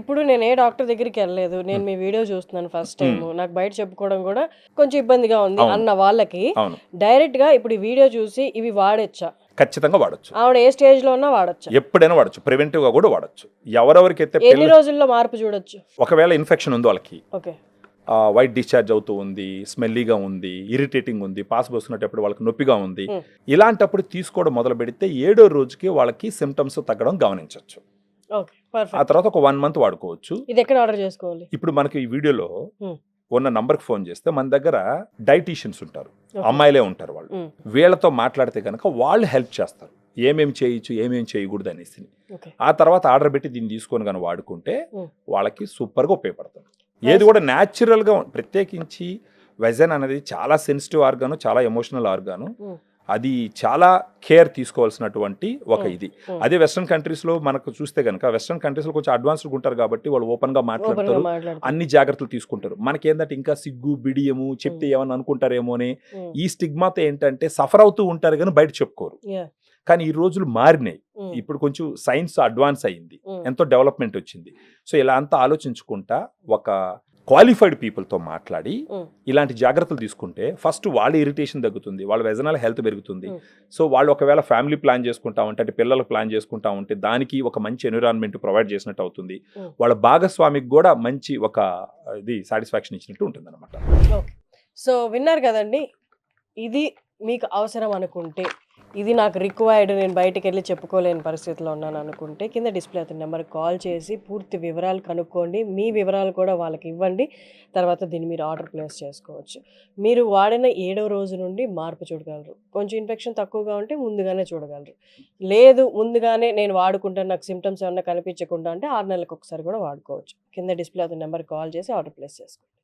ఇప్పుడు నేను ఏ డాక్టర్ దగ్గరికి వెళ్ళలేదు. నేను మీ వీడియో చూస్తున్నాను ఫస్ట్ టైం నాకు బయట చెప్పుకోవడం కూడా కొంచెం ఇబ్బందిగా ఉంది. అన్న వాళ్ళకి డైరెక్ట్గా ఇప్పుడు ఈ వీడియో చూసి ఇవి వాడొచ్చా? ఖచ్చితంగా వాడచ్చు. ఆవిడ ఏ స్టేజ్లో ఉన్నా వాడొచ్చా? ఎప్పుడైనా వాడచ్చు. ప్రివెంటివ్గా కూడా వాడచ్చు. ఎవరెవరికైతే ఎన్ని పిల్ల రోజుల్లో మార్పు చూడొచ్చు? ఒకవేళ ఇన్ఫెక్షన్ ఉంది వాళ్ళకి. ఓకే. వైట్ డిశ్చార్జ్ అవుతూ ఉంది స్మెల్లీగా ఉంది ఇరిటేటింగ్ ఉంది పాస్ పోసుకునేటప్పుడు వాళ్ళకి నొప్పిగా ఉంది. ఇలాంటప్పుడు తీసుకోవడం మొదలు పెడితే ఏడో రోజుకి వాళ్ళకి సిమ్టమ్స్ తగ్గడం గమనించవచ్చు ఆ తర్వాత ఒక వన్ మంత్ వాడుకోవచ్చు. ఇది ఎక్కడ ఆర్డర్ చేసుకోవాలి? ఇప్పుడు మనకి ఈ వీడియోలో. ఉన్న నంబర్కి ఫోన్ చేస్తే మన దగ్గర డైటీషియన్స్ ఉంటారు. అమ్మాయిలే ఉంటారు వాళ్ళు. వీళ్ళతో మాట్లాడితే కనుక వాళ్ళు హెల్ప్ చేస్తారు. ఏమేమి చేయొచ్చు ఏమేమి చేయకూడదు అనేసి. ఆ తర్వాత ఆర్డర్ పెట్టి దీన్ని తీసుకొని కానీ వాడుకుంటే. వాళ్ళకి సూపర్గా ఉపయోగపడుతుంది. ఏది కూడా న్యాచురల్గా ప్రత్యేకించి వెజన్ అనేది చాలా సెన్సిటివ్ ఆర్గాను చాలా ఎమోషనల్ ఆర్గాను. అది చాలా కేర్ తీసుకోవాల్సినటువంటి ఒక. ఇది. అదే వెస్ట్రన్ కంట్రీస్లో మనకు చూస్తే కనుక వెస్ట్రన్ కంట్రీస్లో కొంచెం అడ్వాన్స్డ్ ఉంటారు కాబట్టి వాళ్ళు ఓపెన్గా ఓపెన్గా మాట్లాడతారు అన్ని జాగ్రత్తలు తీసుకుంటారు మనకేందంటే ఇంకా సిగ్గు బిడియము చెప్తే. ఏమని అనుకుంటారేమో అని. ఈ స్టిగ్మాతో ఏంటంటే సఫర్ అవుతూ ఉంటారు కానీ బయట చెప్పుకోరు. కానీ ఈ రోజులు మారినాయి. ఇప్పుడు కొంచెం సైన్స్ అడ్వాన్స్ అయింది. ఎంతో డెవలప్మెంట్ వచ్చింది సో ఇలా అంతా ఆలోచించుకుంటా ఒక క్వాలిఫైడ్ పీపుల్తో మాట్లాడి. ఇలాంటి జాగ్రత్తలు తీసుకుంటే ఫస్ట్ వాళ్ళ ఇరిటేషన్ తగ్గుతుంది వాళ్ళ వ్యజనాల హెల్త్ పెరుగుతుంది. సో వాళ్ళు ఒకవేళ ఫ్యామిలీ ప్లాన్ చేసుకుంటా ఉంటే అంటే పిల్లలకు ప్లాన్ చేసుకుంటా ఉంటే దానికి ఒక మంచి ఎన్విరాన్మెంట్ ప్రొవైడ్ చేసినట్టు అవుతుంది. వాళ్ళ భాగస్వామికి కూడా మంచి ఒక ఇది సాటిస్ఫాక్షన్ ఇచ్చినట్టు ఉంటుంది అనమాట సో విన్నారు కదండి ఇది మీకు అవసరం అనుకుంటే ఇది నాకు రిక్వైర్డ్ నేను బయటకు వెళ్ళి చెప్పుకోలేని పరిస్థితిలో ఉన్నాను అనుకుంటే కింద డిస్ప్లే అవుతున్న నెంబర్కి కాల్ చేసి పూర్తి వివరాలు కనుక్కోండి. మీ వివరాలు కూడా వాళ్ళకి ఇవ్వండి. తర్వాత దీన్ని మీరు ఆర్డర్ ప్లేస్ చేసుకోవచ్చు. మీరు వాడిన ఏడో రోజు నుండి మార్పు చూడగలరు. కొంచెం ఇన్ఫెక్షన్ తక్కువగా ఉంటే ముందుగానే చూడగలరు. లేదు ముందుగానే నేను వాడుకుంటాను నాకు సిమ్టమ్స్ ఏమన్నా కనిపించకుండా అంటే ఆరు నెలలకు ఒకసారి కూడా వాడుకోవచ్చు. కింద డిస్ప్లే అవుతున్న నెంబర్కి కాల్ చేసి ఆర్డర్ ప్లేస్ చేసుకోండి.